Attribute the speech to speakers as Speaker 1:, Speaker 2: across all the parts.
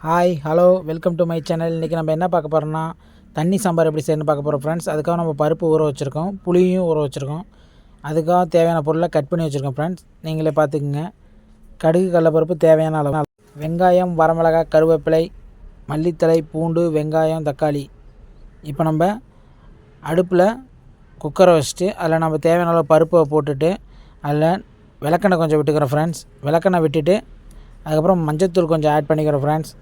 Speaker 1: Hi hello welcome to my channel இன்றைக்கி நம்ம என்ன பார்க்க போகிறோம்னா தண்ணி சாம்பார் எப்படி செய்யணும்னு பார்க்க போகிறோம் ஃப்ரெண்ட்ஸ் அதுக்காக நம்ம பருப்பு ஊற வச்சுருக்கோம் புளியும் ஊற வச்சுருக்கோம். அதுக்காக தேவையான பொருளை கட் பண்ணி வச்சுருக்கோம் ஃப்ரெண்ட்ஸ் நீங்களே பார்த்துக்குங்க. கடுகு கடலப்பருப்பு தேவையான அளவு. வெங்காயம் வரமிளகாய் கருவேப்பிலை மல்லித்தழை பூண்டு வெங்காயம் தக்காளி. இப்போ நம்ம அடுப்பில் குக்கரை வச்சுட்டு அதில் நம்ம தேவையான அளவு பருப்பை போட்டுட்டு அதில் விளக்கெண்ணெய் கொஞ்சம் விட்டுக்கிறோம் ஃப்ரெண்ட்ஸ் விளக்கெண்ணெய் விட்டுட்டு அதுக்கப்புறம் மஞ்சத்தூள் கொஞ்சம் ஆட் பண்ணிக்கிறோம் ஃப்ரெண்ட்ஸ்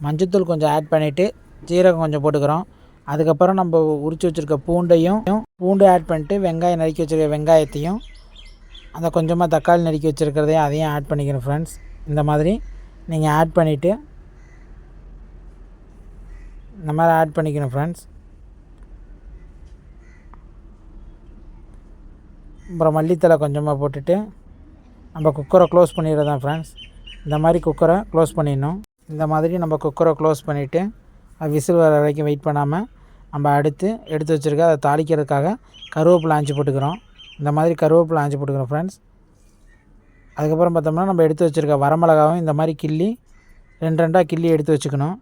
Speaker 1: மஞ்சத்தூள் கொஞ்சம் ஆட் பண்ணிவிட்டு ஜீரகம் கொஞ்சம் போட்டுக்கிறோம். அதுக்கப்புறம் நம்ம உரித்து வச்சுருக்க பூண்டையும் பூண்டு ஆட் பண்ணிட்டு வெங்காயம் நறுக்கி வச்சுருக்க வெங்காயத்தையும் அதை கொஞ்சமாக தக்காளி நறுக்கி வச்சுருக்கிறதையும் அதையும் ஆட் பண்ணிக்கிறேன் ஃப்ரெண்ட்ஸ் இந்த மாதிரி நீங்கள் ஆட் பண்ணிவிட்டு இந்த மாதிரி ஆட் பண்ணிக்கணும் ஃப்ரெண்ட்ஸ் அப்புறம் மல்லித்தலை கொஞ்சமாக போட்டுட்டு நம்ம குக்கரை க்ளோஸ் பண்ணிடுறதான் ஃப்ரெண்ட்ஸ் இந்த மாதிரி குக்கரை க்ளோஸ் பண்ணிடணும். இந்த மாதிரி நம்ம குக்கரை க்ளோஸ் பண்ணிவிட்டு அது விசில் வர வரைக்கும் வெயிட் பண்ணாமல் நம்ம அடுத்து எடுத்து வச்சுருக்க அதை தாளிக்கிறதுக்காக கருவேப்பிலை ஆஞ்சி போட்டுக்கிறோம். இந்த மாதிரி கருவேப்பிலை ஆஞ்சி போட்டுக்கிறோம் ஃப்ரெண்ட்ஸ் அதுக்கப்புறம் பார்த்தோம்னா நம்ம எடுத்து வச்சுருக்க வரமிளகாவும் இந்த மாதிரி கிள்ளி ரெண்டு ரெண்டாக கிள்ளி எடுத்து வச்சுக்கணும்.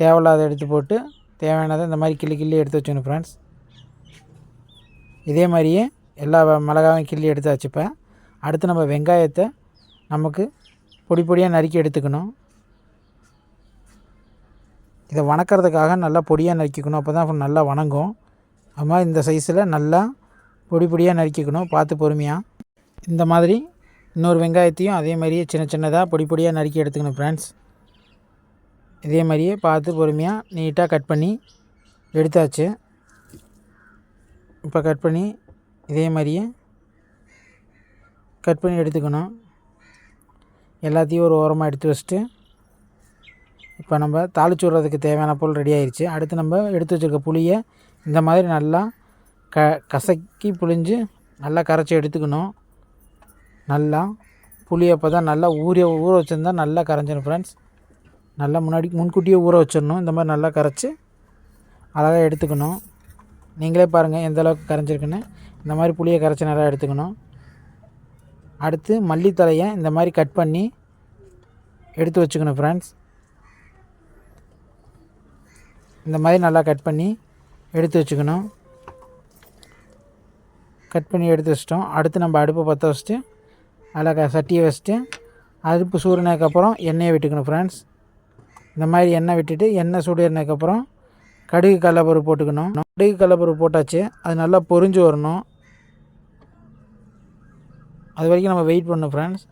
Speaker 1: தேவையில்லாத எடுத்து போட்டு தேவையானதை இந்த மாதிரி கிள்ளி கிள்ளி எடுத்து வச்சுக்கணும் ஃப்ரெண்ட்ஸ் இதே மாதிரியே எல்லா மிளகாவும் கிள்ளி எடுத்து வச்சுப்பேன் அடுத்து நம்ம வெங்காயத்தை நமக்கு பொடி பொடியாக நறுக்கி எடுத்துக்கணும். இதை வணக்கிறதுக்காக நல்லா பொடியாக நறுக்கிக்கணும். அப்போ தான் நல்லா வணங்கும். அது மாதிரி இந்த சைஸில் நல்லா பொடி பொடியாக நறுக்கிக்கணும். பார்த்து பொறுமையாக இந்த மாதிரி இன்னொரு வெங்காயத்தையும் அதே மாதிரியே சின்ன சின்னதாக பொடி பொடியாக நறுக்கி எடுத்துக்கணும் ஃப்ரெண்ட்ஸ் இதே மாதிரியே பார்த்து பொறுமையாக நீட்டாக கட் பண்ணி எடுத்தாச்சு. இப்போ கட் பண்ணி இதே மாதிரியே கட் பண்ணி எடுத்துக்கணும். எல்லாத்தையும் ஒரு ஓரமாக எடுத்து வச்சுட்டு இப்போ நம்ம தாளிச்சு விட்றதுக்கு தேவையான பொருள் ரெடி ஆயிடுச்சு அடுத்து நம்ம எடுத்து வச்சுருக்க புளியை இந்த மாதிரி நல்லா க கசக்கி புளிஞ்சு நல்லா கரைச்சி எடுத்துக்கணும். நல்லா புளி அப்போ தான் நல்லா ஊற ஊற வச்சுருந்தா நல்லா கரைஞ்சிடும் ஃப்ரெண்ட்ஸ் நல்லா முன்னாடி முன்கூட்டியே ஊற வச்சிடணும் இந்த மாதிரி நல்லா கரைச்சி அழகாக எடுத்துக்கணும். நீங்களே பாருங்கள் எந்த அளவுக்கு கரைஞ்சிருக்குன்னு. இந்த மாதிரி புளியை கரைச்சி நல்லா எடுத்துக்கணும். அடுத்து மல்லித்தலையை இந்த மாதிரி கட் பண்ணி எடுத்து வச்சுக்கணும் ஃப்ரெண்ட்ஸ் இந்த மாதிரி நல்லா கட் பண்ணி எடுத்து வச்சுக்கணும். கட் பண்ணி எடுத்து வச்சிட்டோம். அடுத்து நம்ம அடுப்பை பற்ற வச்சுட்டு அதில் சட்டியை வச்சுட்டு அடுப்பு சூடுனதுக்கப்புறம் எண்ணெயை விட்டுக்கணும் ஃப்ரெண்ட்ஸ் இந்த மாதிரி எண்ணெய் விட்டுட்டு எண்ணெய் சூடுனதுக்கப்புறம் கடுகு கடலப்பருப்பு போட்டுக்கணும். கடுகு கடலப்பருப்பு போட்டாச்சு. அது நல்லா பொறிஞ்சு வரணும். அது வரைக்கும் நம்ம வெயிட் பண்ணணும் ஃப்ரெண்ட்ஸ்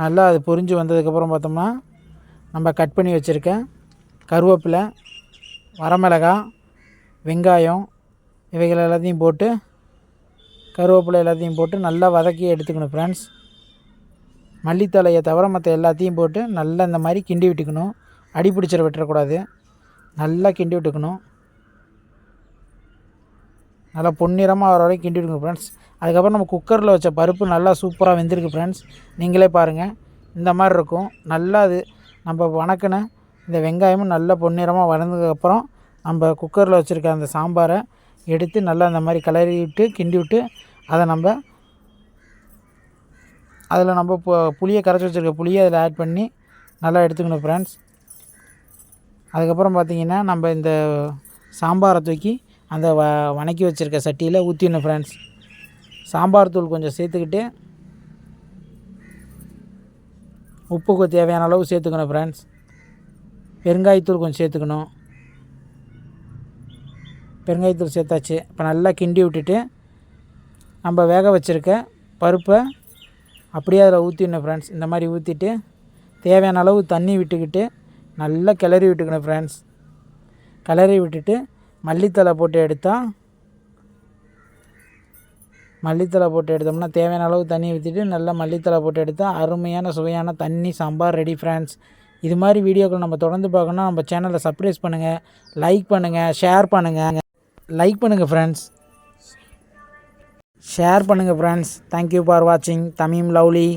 Speaker 1: நல்லா அது பொரிஞ்சு வந்ததுக்கப்புறம் பார்த்தோம்னா நம்ம கட் பண்ணி வச்சுருக்க கருவேப்பிலை வரமிளகா வெங்காயம் இவைகள் எல்லாத்தையும் போட்டு கருவேப்பிலை எல்லாத்தையும் போட்டு நல்லா வதக்கி எடுத்துக்கணும் ஃப்ரெண்ட்ஸ் மல்லித்தலையை தவிர மற்ற எல்லாத்தையும் போட்டு நல்லா இந்த மாதிரி கிண்டி விட்டுக்கணும். அடி பிடிச்சிட விட்டுறக்கூடாது. நல்லா கிண்டி விட்டுக்கணும். நல்லா பொன்னிறமாக வர வரைக்கும் கிண்டி ஃப்ரெண்ட்ஸ் அதுக்கப்புறம் நம்ம குக்கரில் வச்ச பருப்பு நல்லா சூப்பராக வெந்திருக்கு ஃப்ரெண்ட்ஸ் நீங்களே பாருங்கள் இந்த மாதிரி இருக்கும். நல்லா அது நம்ம வணக்கின இந்த வெங்காயமும் நல்லா பொன்னிறமாக வளர்ந்ததுக்கப்புறம் நம்ம குக்கரில் வச்சுருக்க அந்த சாம்பாரை எடுத்து நல்லா அந்த மாதிரி கிளறி விட்டு கிண்டி விட்டு அதை நம்ம அதில் நம்ம இப்போ புளியை கரைச்சி வச்சுருக்க புளியை அதில் ஆட் பண்ணி நல்லா எடுத்துக்கணும் ஃப்ரெண்ட்ஸ் அதுக்கப்புறம் பார்த்திங்கன்னா நம்ம இந்த சாம்பாரை தூக்கி அந்த வ வணக்கி வச்சுருக்க சட்டியில் ஊற்றிடணும் ஃப்ரெண்ட்ஸ் சாம்பார் தூள் கொஞ்சம் சேர்த்துக்கிட்டு உப்புக்கு தேவையான அளவு சேர்த்துக்கணும் ஃப்ரெண்ட்ஸ் பெருங்காயத்தூள் கொஞ்சம் சேர்த்துக்கணும். பெருங்காயத்தூள் சேர்த்தாச்சு. இப்போ நல்லா கிண்டி விட்டுட்டு நம்ம வேக வச்சுருக்க பருப்பை அப்படியே அதில் ஊற்றிடணும் ஃப்ரெண்ட்ஸ் இந்த மாதிரி ஊற்றிட்டு தேவையான அளவு தண்ணி விட்டுக்கிட்டு நல்லா கிளறி விட்டுக்கணும் ஃப்ரெண்ட்ஸ் கிளறி விட்டுட்டு மல்லித்தலை போட்டு எடுத்தால் மல்லித்தலை போட்டு எடுத்தோம்னா தேவையான அளவு தண்ணி ஊற்றிட்டு நல்லா மல்லித்தலை போட்டு எடுத்தால் அருமையான சுவையான தண்ணி சாம்பார் ரெடி ஃப்ரெண்ட்ஸ் இது மாதிரி வீடியோக்கள் நம்ம தொடர்ந்து பார்க்கணும்னா நம்ம சேனலை சப்ரைஸ் பண்ணுங்கள் லைக் பண்ணுங்கள் ஷேர் பண்ணுங்கள் லைக் பண்ணுங்கள் ஃப்ரெண்ட்ஸ் ஷேர் பண்ணுங்கள் ஃப்ரெண்ட்ஸ் தேங்க்யூ ஃபார் வாட்சிங் தமிம் லவ்லி